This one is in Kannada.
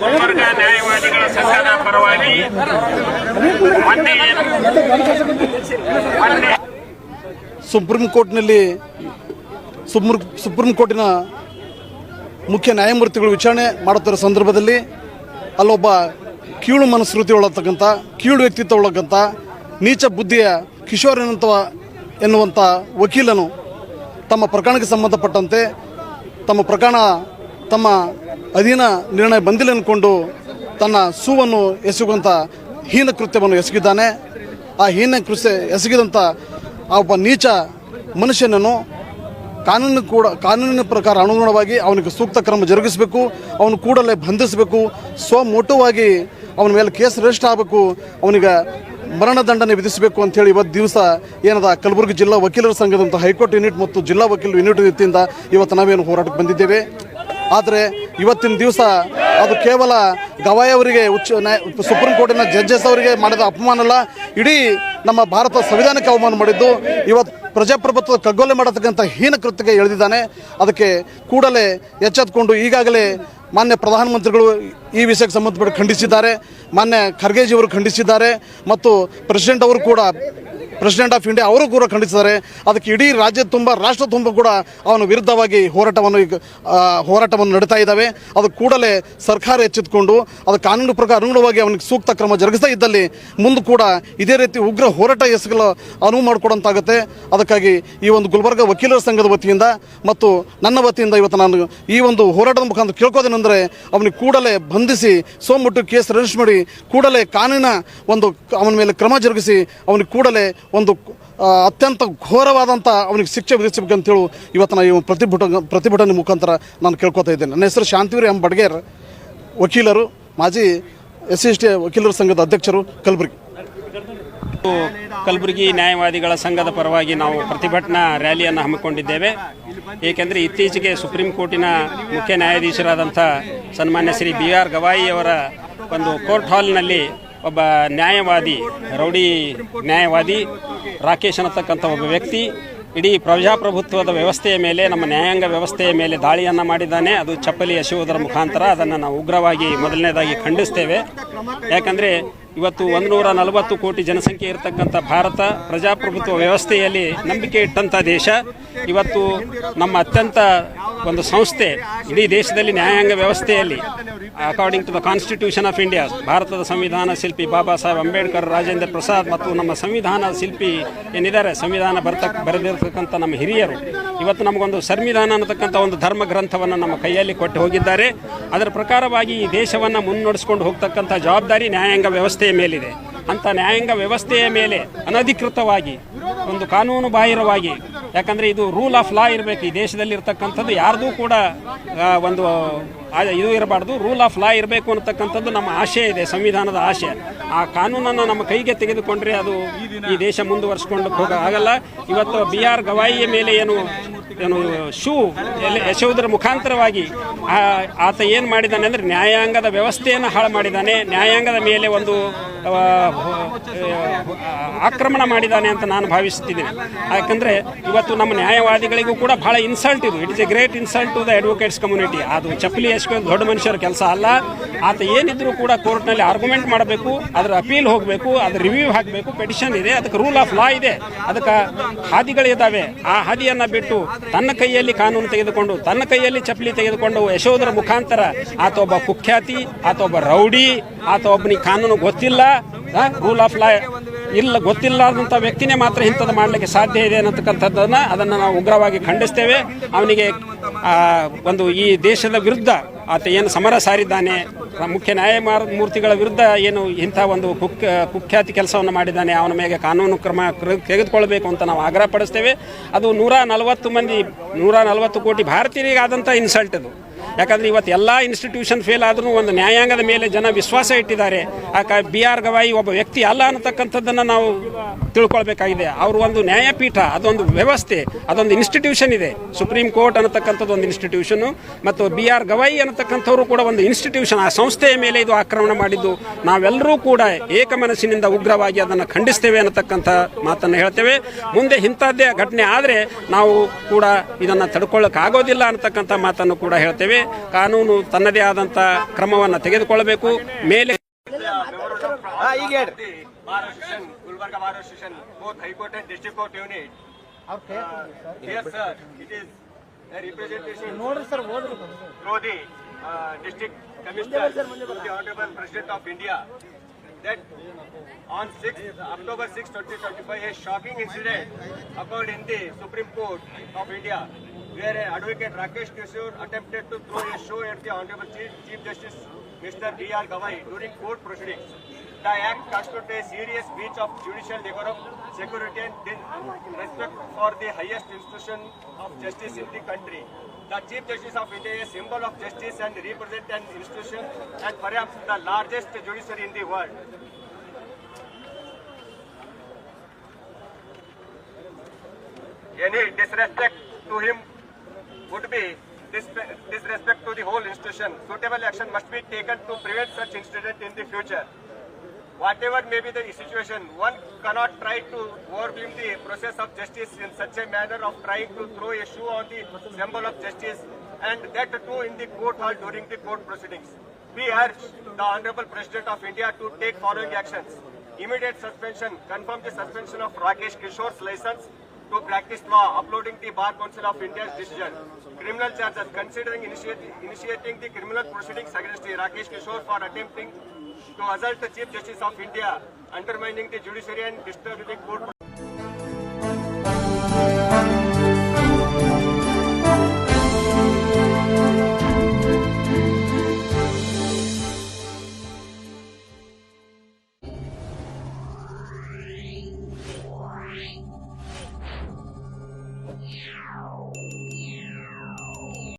ಗುಲ್ಬರ್ಗ ನ್ಯಾಯವಾದಿಗಳ ಸಂಘದ ಪರವಾಗಿ ಸುಪ್ರೀಂ ಕೋರ್ಟ್ನಲ್ಲಿ ಸುಪ್ರೀಂ ಕೋರ್ಟಿನ ಮುಖ್ಯ ನ್ಯಾಯಮೂರ್ತಿಗಳು ವಿಚಾರಣೆ ಮಾಡುತ್ತಿರುವ ಸಂದರ್ಭದಲ್ಲಿ ಅಲ್ಲೊಬ್ಬ ಕೀಳು ಮನಸ್ಕೃತಿ ಒಳತಕ್ಕಂಥ, ಕೀಳು ವ್ಯಕ್ತಿತ್ವ ಒಳಗಂಥ ನೀಚ ಬುದ್ಧಿಯ ಕಿಶೋರ್ ಎನ್ನುವಂಥ ಎನ್ನುವಂಥ ವಕೀಲನು ತಮ್ಮ ಪ್ರಕರಣಕ್ಕೆ ಸಂಬಂಧಪಟ್ಟಂತೆ ತಮ್ಮ ಪ್ರಕರಣ ತಮ್ಮ ಅಧೀನ ನಿರ್ಣಯ ಬಂದಿಲ್ಲ ಅಂದ್ಕೊಂಡು ತನ್ನ ಸೂವನ್ನು ಎಸಗುವಂಥ ಹೀನ ಕೃತ್ಯವನ್ನು ಎಸಗಿದ್ದಾನೆ. ಆ ಹೀನ ಕೃತ್ಯ ಎಸಗಿದಂಥ ಆ ಒಬ್ಬ ನೀಚ ಮನುಷ್ಯನನ್ನು ಕಾನೂನು ಕೂಡ, ಕಾನೂನಿನ ಪ್ರಕಾರ ಅನುಗುಣವಾಗಿ ಅವನಿಗೆ ಸೂಕ್ತ ಕ್ರಮ ಜರುಗಿಸಬೇಕು, ಅವನು ಕೂಡಲೇ ಬಂಧಿಸಬೇಕು, ಸ್ವಮೋಟವಾಗಿ ಅವನ ಮೇಲೆ ಕೇಸ್ ರಿಜಿಸ್ಟರ್ ಆಗಬೇಕು, ಅವನಿಗೆ ಮರಣದಂಡನೆ ವಿಧಿಸಬೇಕು ಅಂತೇಳಿ ಇವತ್ತು ದಿವಸ ಏನದ ಕಲಬುರಗಿ ಜಿಲ್ಲಾ ವಕೀಲರ ಸಂಘದಂಥ ಹೈಕೋರ್ಟ್ ಯೂನಿಟ್ ಮತ್ತು ಜಿಲ್ಲಾ ವಕೀಲರ ಯೂನಿಟ್ ವತಿಯಿಂದ ಇವತ್ತು ನಾವೇನು ಹೋರಾಟಕ್ಕೆ ಬಂದಿದ್ದೇವೆ. ಆದರೆ ಇವತ್ತಿನ ದಿವಸ ಅದು ಕೇವಲ ಗವಾಯ್ ಅವರಿಗೆ ಉಚ್ಚ ಸುಪ್ರೀಂ ಕೋರ್ಟಿನ ಜಡ್ಜಸ್ ಅವರಿಗೆ ಮಾಡಿದ ಅಪಮಾನ ಅಲ್ಲ, ಇಡೀ ನಮ್ಮ ಭಾರತ ಸಂವಿಧಾನಕ್ಕೆ ಅವಮಾನ ಮಾಡಿದ್ದು. ಇವತ್ತು ಪ್ರಜಾಪ್ರಭುತ್ವದ ಕಗ್ಗೊಲೆ ಮಾಡತಕ್ಕಂಥ ಹೀನ ಕೃತ್ಯಕ್ಕೆ ಎಳೆದಿದ್ದಾನೆ. ಅದಕ್ಕೆ ಕೂಡಲೇ ಎಚ್ಚೆತ್ಕೊಂಡು ಈಗಾಗಲೇ ಮಾನ್ಯ ಪ್ರಧಾನಮಂತ್ರಿಗಳು ಈ ವಿಷಯಕ್ಕೆ ಸಂಬಂಧಪಟ್ಟು ಖಂಡಿಸಿದ್ದಾರೆ. ಮಾನ್ಯ ಖರ್ಗೆಜಿಯವರು ಖಂಡಿಸಿದ್ದಾರೆ. ಮತ್ತು ಪ್ರೆಸಿಡೆಂಟ್ ಅವರು ಕೂಡ ಪ್ರೆಸಿಡೆಂಟ್ ಆಫ್ ಇಂಡಿಯಾ ಅವರು ಕೂಡ ಖಂಡಿಸಿದ್ದಾರೆ. ಅದಕ್ಕೆ ಇಡೀ ರಾಜ್ಯ ತುಂಬ, ರಾಷ್ಟ್ರ ತುಂಬ ಕೂಡ ಅವನ ವಿರುದ್ಧವಾಗಿ ಹೋರಾಟವನ್ನು ಈಗ ಹೋರಾಟವನ್ನು ನಡೀತಾ ಇದ್ದಾವೆ. ಅದು ಕೂಡಲೇ ಸರ್ಕಾರ ಎಚ್ಚೆತ್ತುಕೊಂಡು ಅದು ಕಾನೂನು ಪ್ರಕಾರ ಅನುಗುಣವಾಗಿ ಅವನಿಗೆ ಸೂಕ್ತ ಕ್ರಮ ಜರುಗಿಸ್ತಾ ಇದ್ದಲ್ಲಿ ಮುಂದೆ ಕೂಡ ಇದೇ ರೀತಿ ಉಗ್ರ ಹೋರಾಟ ಎಸಗಲು ಅನುವು ಮಾಡಿಕೊಡೋಂತಾಗುತ್ತೆ. ಅದಕ್ಕಾಗಿ ಈ ಒಂದು ಗುಲ್ಬರ್ಗ ವಕೀಲರ ಸಂಘದ ವತಿಯಿಂದ ಮತ್ತು ನನ್ನ ವತಿಯಿಂದ ಇವತ್ತು ನಾನು ಈ ಒಂದು ಹೋರಾಟದ ಮುಖಾಂತರ ಕೇಳ್ಕೋದೇನೆಂದರೆ, ಅವನಿಗೆ ಕೂಡಲೇ ಬಂಧಿಸಿ ಸೋಮಟ್ಟು ಕೇಸ್ ರಿಜಿಸ್ಟರ್ ಮಾಡಿ, ಕೂಡಲೇ ಕಾನೂನಿನ ಒಂದು ಅವನ ಮೇಲೆ ಕ್ರಮ ಜರುಗಿಸಿ, ಅವನಿಗೆ ಕೂಡಲೇ ಒಂದು ಅತ್ಯಂತ ಘೋರವಾದಂಥ ಅವನಿಗೆ ಶಿಕ್ಷೆ ವಿಧಿಸಬೇಕಂತೇಳು ಇವತ್ತು ನಾನು ಪ್ರತಿಭಟನೆ ಪ್ರತಿಭಟನೆ ಮುಖಾಂತರ ನಾನು ಕೇಳ್ಕೊತಾ ಇದ್ದೇನೆ. ನನ್ನ ಹೆಸರು ಶಾಂತಿವೀರ್ ಎಂ ಬಡ್ಗೇರ್. ವಕೀಲರು, ಮಾಜಿ ಎಸ್ ಸಿ ಎಸ್ ಟಿ ವಕೀಲರ ಸಂಘದ ಅಧ್ಯಕ್ಷರು ಕಲಬುರಗಿ. ಕಲಬುರಗಿ ನ್ಯಾಯವಾದಿಗಳ ಸಂಘದ ಪರವಾಗಿ ನಾವು ಪ್ರತಿಭಟನಾ ರ್ಯಾಲಿಯನ್ನು ಹಮ್ಮಿಕೊಂಡಿದ್ದೇವೆ. ಏಕೆಂದರೆ ಇತ್ತೀಚೆಗೆ ಸುಪ್ರೀಂ ಕೋರ್ಟಿನ ಮುಖ್ಯ ನ್ಯಾಯಾಧೀಶರಾದಂಥ ಸನ್ಮಾನ್ಯ ಶ್ರೀ ಬಿ ಆರ್ ಗವಾಯಿ ಅವರ ಒಂದು ಕೋರ್ಟ್ ಹಾಲ್ನಲ್ಲಿ ಒಬ್ಬ ನ್ಯಾಯವಾದಿ, ರೌಡಿ ನ್ಯಾಯವಾದಿ, ರಾಕೇಶ್ ಅನ್ನತಕ್ಕಂಥ ಒಬ್ಬ ವ್ಯಕ್ತಿ ಇಡೀ ಪ್ರಜಾಪ್ರಭುತ್ವದ ವ್ಯವಸ್ಥೆಯ ಮೇಲೆ, ನಮ್ಮ ನ್ಯಾಯಾಂಗ ವ್ಯವಸ್ಥೆಯ ಮೇಲೆ ದಾಳಿಯನ್ನು ಮಾಡಿದ್ದಾನೆ. ಅದು ಚಪ್ಪಲಿ ಎಸೆಯುವುದರ ಮುಖಾಂತರ ಅದನ್ನು ನಾವು ಉಗ್ರವಾಗಿ ಮೊದಲನೇದಾಗಿ ಖಂಡಿಸ್ತೇವೆ. ಯಾಕಂದರೆ ಇವತ್ತು ಒಂದೂರ ನಲವತ್ತು ಕೋಟಿ ಜನಸಂಖ್ಯೆ ಇರತಕ್ಕಂಥ ಭಾರತ ಪ್ರಜಾಪ್ರಭುತ್ವ ವ್ಯವಸ್ಥೆಯಲ್ಲಿ ನಂಬಿಕೆ ಇಟ್ಟಂಥ ದೇಶ. ಇವತ್ತು ನಮ್ಮ ಅತ್ಯಂತ ಒಂದು ಸಂಸ್ಥೆ ಇಡೀ ದೇಶದಲ್ಲಿ ನ್ಯಾಯಾಂಗ ವ್ಯವಸ್ಥೆಯಲ್ಲಿ according to the constitution of India ಭಾರತದ ಸಂವಿಧಾನ ಶಿಲ್ಪಿ ಬಾಬಾ ಸಾಹೇಬ್ ಅಂಬೇಡ್ಕರ್, ರಾಜೇಂದ್ರ ಪ್ರಸಾದ್ ಮತ್ತು ನಮ್ಮ ಸಂವಿಧಾನ ಶಿಲ್ಪಿ ಏನಿದ್ದಾರೆ, ಸಂವಿಧಾನ ಬರ್ತಕ್ ಬರೆದಿರ್ತಕ್ಕಂಥ ನಮ್ಮ ಹಿರಿಯರು, ಇವತ್ತು ನಮಗೊಂದು ಸಂವಿಧಾನ ಅನ್ನತಕ್ಕಂಥ ಒಂದು ಧರ್ಮ ಗ್ರಂಥವನ್ನು ನಮ್ಮ ಕೈಯಲ್ಲಿ ಕೊಟ್ಟು ಹೋಗಿದ್ದಾರೆ. ಅದರ ಪ್ರಕಾರವಾಗಿ ಈ ದೇಶವನ್ನು ಮುನ್ನಡೆಸ್ಕೊಂಡು ಹೋಗ್ತಕ್ಕಂಥ ಜವಾಬ್ದಾರಿ ನ್ಯಾಯಾಂಗ ವ್ಯವಸ್ಥೆಯ ಮೇಲಿದೆ. ಅಂಥ ನ್ಯಾಯಾಂಗ ವ್ಯವಸ್ಥೆಯ ಮೇಲೆ ಅನಧಿಕೃತವಾಗಿ ಒಂದು ಕಾನೂನು ಬಾಹಿರವಾಗಿ ಯಾಕಂದರೆ ಇದು ರೂಲ್ ಆಫ್ ಲಾ ಇರಬೇಕು. ಈ ದೇಶದಲ್ಲಿ ಇರ್ತಕ್ಕಂಥದ್ದು ಯಾರ್ದೂ ಕೂಡ ಒಂದು ಇದು ಇರಬಾರ್ದು. ರೂಲ್ ಆಫ್ ಲಾ ಇರಬೇಕು ಅನ್ನತಕ್ಕಂಥದ್ದು ನಮ್ಮ ಆಶೆ ಇದೆ, ಸಂವಿಧಾನದ ಆಶೆ. ಆ ಕಾನೂನನ್ನು ನಮ್ಮ ಕೈಗೆ ತೆಗೆದುಕೊಂಡ್ರೆ ಅದು ಈ ದೇಶ ಮುಂದುವರಿಸ್ಕೊಂಡು ಹೋಗ ಆಗಲ್ಲ. ಇವತ್ತು ಬಿ ಆರ್ ಗವಾಯಿಯ ಮೇಲೆ ಏನು ಏನು ಶೂ ಎಲ್ಲಿ ಎಸೆಯುವುದರ ಮುಖಾಂತರವಾಗಿ ಆತ ಏನು ಮಾಡಿದ್ದಾನೆ ಅಂದರೆ ನ್ಯಾಯಾಂಗದ ವ್ಯವಸ್ಥೆಯನ್ನು ಹಾಳು ಮಾಡಿದ್ದಾನೆ. ನ್ಯಾಯಾಂಗದ ಮೇಲೆ ಒಂದು ಆಕ್ರಮಣ ಮಾಡಿದ್ದಾನೆ ಅಂತ ನಾನು ಭಾವಿಸುತ್ತಿದ್ದೇನೆ ಯಾಕಂದರೆ ಇವತ್ತು ನಮ್ಮ ನ್ಯಾಯವಾದಿಗಳಿಗೂ ಕೂಡ ಬಹಳ ಇನ್ಸಲ್ಟ್ ಇದು. It is a great insult to the advocates community ಅದು ಚಪ್ಪಲಿ ಎಸ್ಕೊಂಡು ದೊಡ್ಡ ಮನುಷ್ಯರ ಕೆಲಸ ಅಲ್ಲ. ಆತ ಏನಿದ್ರು ಕೂಡ ಕೋರ್ಟ್ನಲ್ಲಿ ಆರ್ಗ್ಯುಮೆಂಟ್ ಮಾಡಬೇಕು, ಅದರ ಅಪೀಲ್ ಹೋಗಬೇಕು, ಅದರ ರಿವ್ಯೂ ಹಾಕಬೇಕು, ಪೆಟಿಷನ್ ಇದೆ, ಅದಕ್ಕೆ ರೂಲ್ ಆಫ್ ಲಾ ಇದೆ. ಅದಕ್ಕೆ ಹಾದಿಗಳಿದ್ದಾವೆ ಆ ಹಾದಿಯನ್ನು ಬಿಟ್ಟು ತನ್ನ ಕೈಯಲ್ಲಿ ಕಾನೂನು ತೆಗೆದುಕೊಂಡು, ತನ್ನ ಕೈಯಲ್ಲಿ ಚಪ್ಪಲಿ ತೆಗೆದುಕೊಂಡು ಯಶೋಧರ ಮುಖಾಂತರ ಆತ ಒಬ್ಬ ಕುಖ್ಯಾತಿ, ಆತ ಒಬ್ಬ ರೌಡಿ, ಆತ ಒಬ್ಬನಿಗೆ ಕಾನೂನು ಗೊತ್ತಿಲ್ಲ. ರೂಲ್ ಆಫ್ ಲಾ ಇಲ್ಲ ಗೊತ್ತಿಲ್ಲದಂಥ ವ್ಯಕ್ತಿನೇ ಮಾತ್ರ ಇಂಥದ್ದು ಮಾಡಲಿಕ್ಕೆ ಸಾಧ್ಯ ಇದೆ ಅನ್ನತಕ್ಕಂಥದ್ದನ್ನು ಅದನ್ನು ನಾವು ಉಗ್ರವಾಗಿ ಖಂಡಿಸ್ತೇವೆ. ಅವನಿಗೆ ಒಂದು ಈ ದೇಶದ ವಿರುದ್ಧ ಆತ ಏನು ಸಮರ ಸಾರಿದ್ದಾನೆ. ಮುಖ್ಯ ನ್ಯಾಯಮೂರ್ತಿಗಳ ವಿರುದ್ಧ ಏನು ಇಂಥ ಒಂದು ಕುಕ್, ಕುಖ್ಯಾತಿ ಕೆಲಸವನ್ನು ಮಾಡಿದ್ದಾನೆ. ಅವನ ಮೇಲೆ ಕಾನೂನು ಕ್ರಮ ತೆಗೆದುಕೊಳ್ಬೇಕು ಅಂತ ನಾವು ಆಗ್ರಹ ಪಡಿಸ್ತೇವೆ ಅದು ನೂರ ನಲವತ್ತು ಮಂದಿ, ನೂರ ನಲವತ್ತು ಕೋಟಿ ಭಾರತೀಯರಿಗಾದಂಥ ಇನ್ಸಲ್ಟ್ ಅದು. ಯಾಕಂದ್ರೆ ಇವತ್ತು ಎಲ್ಲ ಇನ್ಸ್ಟಿಟ್ಯೂಷನ್ ಫೇಲ್ ಆದ್ರೂ ಒಂದು ನ್ಯಾಯಾಂಗದ ಮೇಲೆ ಜನ ವಿಶ್ವಾಸ ಇಟ್ಟಿದ್ದಾರೆ. ಆ ಬಿ ಆರ್ ಗವಾಯಿ ಒಬ್ಬ ವ್ಯಕ್ತಿ ಅಲ್ಲ ಅನ್ನತಕ್ಕಂಥದ್ದನ್ನು ನಾವು ತಿಳ್ಕೊಳ್ಬೇಕಾಗಿದೆ. ಅವರು ಒಂದು ನ್ಯಾಯಪೀಠ, ಅದೊಂದು ವ್ಯವಸ್ಥೆ, ಅದೊಂದು ಇನ್ಸ್ಟಿಟ್ಯೂಷನ್ ಇದೆ. ಸುಪ್ರೀಂ ಕೋರ್ಟ್ ಅನ್ನತಕ್ಕಂಥದ್ದು ಒಂದು ಇನ್ಸ್ಟಿಟ್ಯೂಷನು ಮತ್ತು ಬಿ ಆರ್ ಗವಾಯಿ ಅನ್ನತಕ್ಕಂಥವರು ಕೂಡ ಒಂದು ಇನ್ಸ್ಟಿಟ್ಯೂಷನ್ ಆ ಸಂಸ್ಥೆಯ ಮೇಲೆ ಇದು ಆಕ್ರಮಣ ಮಾಡಿದ್ದು. ನಾವೆಲ್ಲರೂ ಕೂಡ ಏಕಮನಸ್ಸಿನಿಂದ ಉಗ್ರವಾಗಿ ಅದನ್ನು ಖಂಡಿಸ್ತೇವೆ ಅನ್ನತಕ್ಕಂಥ ಮಾತನ್ನು ಹೇಳ್ತೇವೆ. ಮುಂದೆ ಇಂಥದ್ದೇ ಘಟನೆ ಆದರೆ ನಾವು ಕೂಡ ಇದನ್ನು ತಡ್ಕೊಳ್ಳೋಕ್ಕಾಗೋದಿಲ್ಲ ಅನ್ನತಕ್ಕಂಥ ಮಾತನ್ನು ಕೂಡ ಹೇಳ್ತೇವೆ. ಕಾನೂನು ತನ್ನದೇ ಆದಂಥ ಕ್ರಮವನ್ನು ತೆಗೆದುಕೊಳ್ಳಬೇಕು ಮೇಲೆ uh, that on 6th October 6, 2025, a shocking incident occurred in the Supreme Court of India, where Advocate Rakesh Kishore attempted to throw a show at the Honorable Chief, Chief Justice Mr. D.R. Gawai during court proceedings. The act constitutes a serious breach of judicial decorum, security and respect for the highest institution of justice in the country. The Chief Justice of India is a symbol of justice and represent an institution and perhaps the largest judiciary in the world. Any disrespect to him would be disrespect to the whole institution. Suitable action must be taken to prevent such incident in the future. Whatever may be the situation, one cannot try to overwhelm the process of justice in such a manner of trying to throw a shoe on the symbol of justice and that too in the court hall during the court proceedings. We urge the Honorable President of India to take following actions. Immediate suspension, confirm the suspension of Rakesh Kishore's license to practice law, uploading the Bar Council of India's decision. Criminal charges, considering initiate, initiating the criminal proceedings against Rakesh Kishore for attempting to assault the Chief Justice of India, undermining the judiciary and disturbing the court